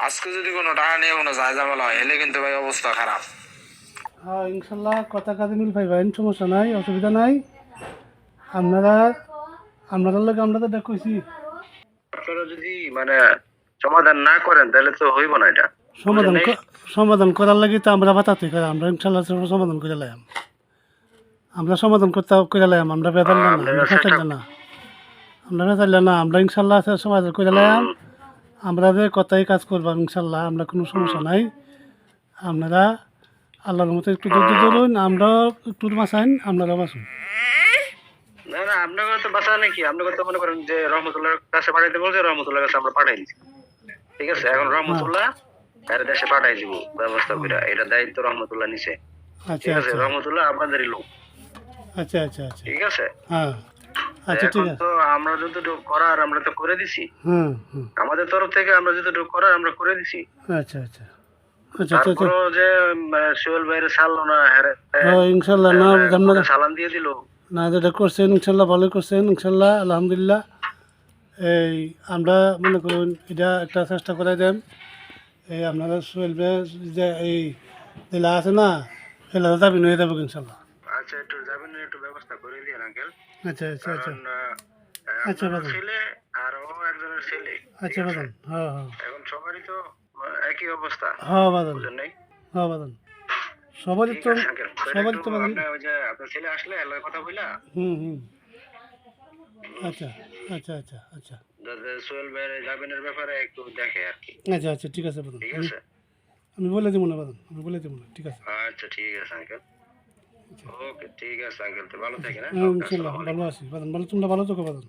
আজকে যদি কোনো টাকা নিয়ে কোনো যায় যাবেলা হয় এলে কিন্তু ভাই অবস্থা খারাপ। হ্যাঁ ইনশাল্লাহ কথা কাজে মিল পাইবেন সমস্যা নাই অসুবিধা নাই। আপনারা আপনাদের লোক আমরা তো দেখছি আপনারা যদি মানে সমাধান না করেন তাহলে তো হইব না এটা। সমাধান ক- সমাধান করার লাগি তো আমরা বাতাতে করে আমরা ইনশাল্লাহ সব সমাধান করে লাইম আমরা সমাধান করতে করে লাইম আমরা বেতাল না আমরা ফেতাল না। আমরা ফেতাল না আমরা ইনশাল্লাহ সমাধান করে লাইম যে কথাই কাজ করব ইনশাল্লাহ আমরা কোনো সমস্যা নাই। আপনারা আল্লাহর মতো একটু ধৈর্য ধরুন আমরাও একটু বাঁচাইন আপনারাও বাঁচুন। না না আপনাকে তো বাঁচা নাকি আপনাকে তো মনে করেন যে রহমতুল্লাহর কাছে পাঠাইতে বলছে রহমতুল্লাহর কাছে আমরা পাঠাই দিচ্ছি ঠিক আছে এখন রহমতুল্লাহ তার দেশে পাঠাই দিব ব্যবস্থা করে এটা দায়িত্ব রহমতুল্লাহ নিছে। আচ্ছা ঠিক আছে আচ্ছা। রহমতুল্লাহ আপনাদেরই লোক। আচ্ছা আচ্ছা আচ্ছা। ঠিক আছে? হ্যাঁ। আচ্ছা ঠিক আছে। তো আমরা যতটুকু করার আমরা তো করে দিছি। হুম হুম। আমাদের তরফ থেকে আমরা যতটুকু করার আমরা করে দিছি। আচ্ছা আচ্ছা। আচ্ছা যে ছাড়লো না হ্যাঁ হ্যাঁ, ইনশাল্লাহ না আপনারা সালাম দিয়ে দিল। না যেটা করছেন ইনশাল্লাহ ভালো করছেন ইনশাল্লাহ আলহামদুলিল্লাহ। এই আমরা মনে করুন এটা একটা চেষ্টা করে দেন। এই আপনারা চলবে যে এই জেলা আছে না জেলা যাব ইনশাল্লাহ। আচ্ছা একটু যাবেন একটু ব্যবস্থা করে দিয়ে আঙ্কেল। আচ্ছা আচ্ছা আচ্ছা। আচ্ছা, ছেলে ছেলে আচ্ছা বাদান হ্যাঁ হ্যাঁ। এখন সবারই তো একই অবস্থা। হ্যাঁ বাদান হ্যাঁ বাদান সবারই তো সবারই তো বাদান ওই যে আপনার ছেলে আসলে এলাকার কথা বইলা? হুম হুম। আচ্ছা আচ্ছা আচ্ছা আচ্ছা। সোহেল ভাইয়ের যাবেনের ব্যাপারে একটু দেখে আর কি। আচ্ছা আচ্ছা ঠিক আছে বাদান ঠিক আছে? আমি বলে দেবো না বাদান আমি বলে দেবো না ঠিক আছে? আচ্ছা ঠিক আছে আঙ্কেল। ওকে ঠিক আছে আঙ্কেল। তো ভালো থাকেন হ্যাঁ? হ্যাঁ। ভালো আছি। বাদান ভালো তোমরা ভালো থাকো বাদান